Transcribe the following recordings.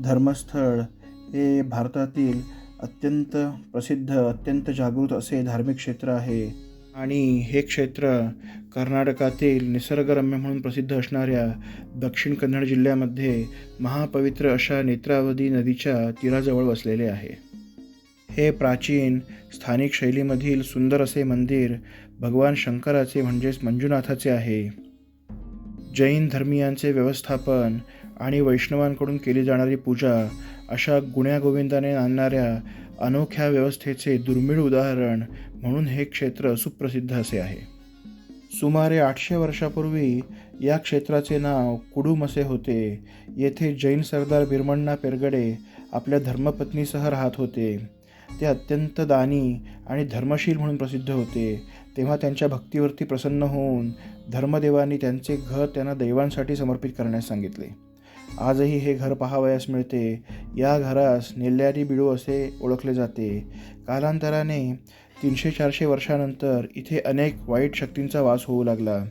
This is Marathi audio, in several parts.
धर्मस्थळ हे भारतातील अत्यंत प्रसिद्ध अत्यंत जागृत असे धार्मिक क्षेत्र आहे. आणि हे क्षेत्र कर्नाटकातील निसर्गरम्य म्हणून प्रसिद्ध असणाऱ्या दक्षिण कन्नड जिल्ह्यामध्ये महापवित्र अशा नेत्रावती नदीच्या तीराजवळ वसलेले आहे. हे प्राचीन स्थानिक शैलीमधील सुंदर असे मंदिर भगवान शंकराचे म्हणजेच मंजुनाथाचे आहे. जैन धर्मियांचे व्यवस्थापन आणि वैष्णवांकडून केली जाणारी पूजा अशा गुण्यागोविंदाने आणणाऱ्या अनोख्या व्यवस्थेचे दुर्मिळ उदाहरण म्हणून हे क्षेत्र सुप्रसिद्ध असे आहे. सुमारे आठशे वर्षापूर्वी या क्षेत्राचे नाव कुडुम असे होते. येथे जैन सरदार बिरमण्णा पेरगडे आपल्या धर्मपत्नीसह राहत होते. ते अत्यंत दानी आणि धर्मशील म्हणून प्रसिद्ध होते. तेव्हा त्यांच्या भक्तीवरती प्रसन्न होऊन धर्मदेवांनी त्यांचे घर त्यांना दैवांसाठी समर्पित करण्यास सांगितले. आजही हे घर पाहावयास मिळते. या घरास नेल्ल्यारी बिडू असे ओळखले जाते. कालांतराने तीनशे चारशे वर्षानंतर इथे अनेक वाईट शक्तींचा वास होऊ लागला.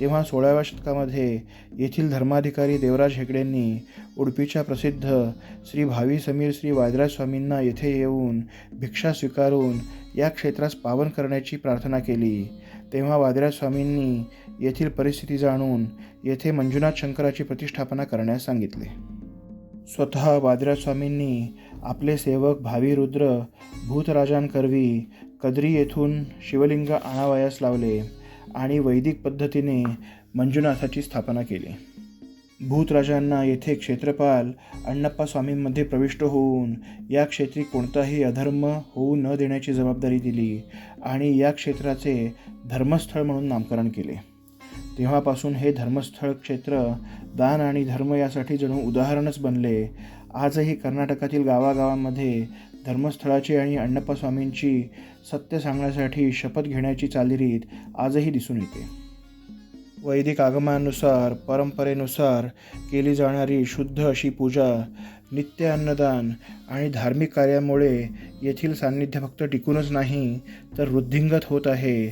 तेव्हा सोळाव्या शतकामध्ये येथील धर्माधिकारी देवराज हेगडेंनी उडपीच्या प्रसिद्ध श्री भावी समीर श्री वायद्राज स्वामींना येथे येऊन भिक्षा स्वीकारून या क्षेत्रास पावन करण्याची प्रार्थना केली. तेव्हा वादिराज स्वामींनी येथील परिस्थिती जाणून येथे मंजुनाथ शंकराची प्रतिष्ठापना करण्यास सांगितले. स्वतः वादिराज स्वामींनी आपले सेवक भावी रुद्र भूतराजांकरवी कद्री येथून शिवलिंग आणावयास लावले आणि वैदिक पद्धतीने मंजुनाथाची स्थापना केली. भूतराजांना येथे क्षेत्रपाल अण्णप्पा स्वामींमध्ये प्रविष्ट होऊन या क्षेत्री कोणताही अधर्म होऊ न देण्याची जबाबदारी दिली आणि या क्षेत्राचे धर्मस्थळ म्हणून नामकरण केले. तेव्हापासून हे धर्मस्थळ क्षेत्र दान आणि धर्म यासाठी जणू उदाहरणच बनले. आजही कर्नाटकातील गावागावांमध्ये धर्मस्थळाची आणि अण्णप्पा स्वामींची सत्य सांगण्यासाठी शपथ घेण्याची चालीरीत आजही दिसून येते. वैदिक आगमानुसार परंपरेनुसार केली जाणारी शुद्ध अशी पूजा नित्य अन्नदान आणि धार्मिक कार्यामुळे येथील सान्निध्य फक्त टिकूनच नाही तर वृद्धिंगत होत आहे.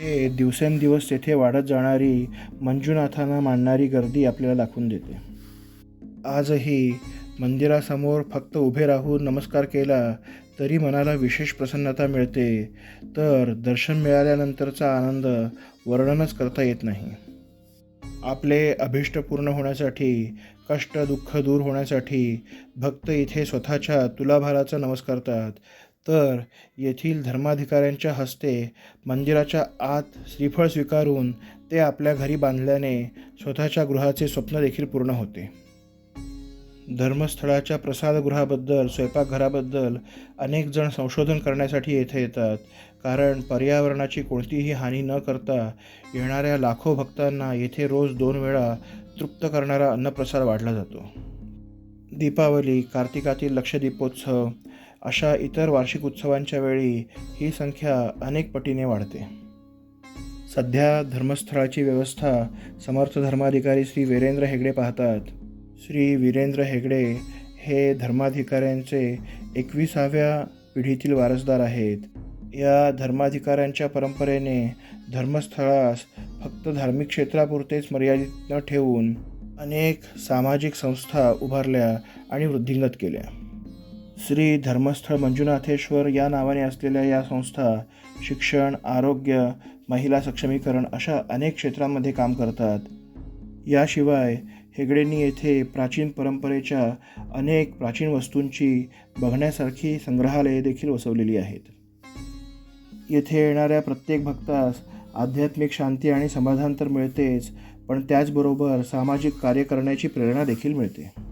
हे दिवसेंदिवस तेथे वाढत जाणारी मंजुनाथांना मांडणारी गर्दी आपल्याला दाखवून देते. आजही मंदिरासमोर फक्त उभे राहून नमस्कार केला तरी मनाला विशेष प्रसन्नता मिळते. तर दर्शन मिळाल्यानंतरचा आनंद वर्णनच करता येत नाही. आपले अभिष्ट पूर्ण होण्यासाठी कष्ट दुःख दूर होण्यासाठी भक्त इथे स्वतःच्या तुलाभाराचा नमस्कारतात तर येथील धर्माधिकाऱ्यांच्या हस्ते मंदिराच्या आत श्रीफळ स्वीकारून ते आपल्या घरी बांधल्याने स्वतःच्या गृहाचे स्वप्न देखील पूर्ण होते. धर्मस्थळाच्या प्रसादगृहाबद्दल स्वयंपाकघराबद्दल अनेक जण संशोधन करण्यासाठी येथे येतात. कारण पर्यावरणाची कोणतीही हानी न करता येणाऱ्या लाखो भक्तांना येथे रोज दोन वेळा तृप्त करणारा अन्नप्रसाद वाढला जातो. दीपावली कार्तिकातील लक्षदीपोत्सव अशा इतर वार्षिक उत्सवांच्या वेळी ही संख्या अनेक पटीने वाढते. सध्या धर्मस्थळाची व्यवस्था समर्थ धर्माधिकारी श्री वीरेंद्र हेगडे पाहतात. श्री वीरेंद्र हेगडे हे धर्माधिकाऱ्यांचे एकविसाव्या पिढीतील वारसदार आहेत. या धर्माधिकाऱ्यांच्या परंपरेने धर्मस्थळास फक्त धार्मिक क्षेत्रापुरतेच मर्यादित न ठेवून अनेक सामाजिक संस्था उभारल्या आणि वृद्धिंगत केल्या. श्री धर्मस्थळ मंजुनाथेश्वर या नावाने असलेल्या या संस्था शिक्षण आरोग्य महिला सक्षमीकरण अशा अनेक क्षेत्रांमध्ये काम करतात. याशिवाय हेगडेंनी येथे प्राचीन परंपरेच्या अनेक प्राचीन वस्तूंची बघण्यासारखी संग्रहालये देखील वसवलेली आहेत. येथे येणाऱ्या प्रत्येक भक्तास आध्यात्मिक शांती आणि समाधान तर मिळतेच पण त्याचबरोबर सामाजिक कार्य करण्याची प्रेरणा देखील मिळते.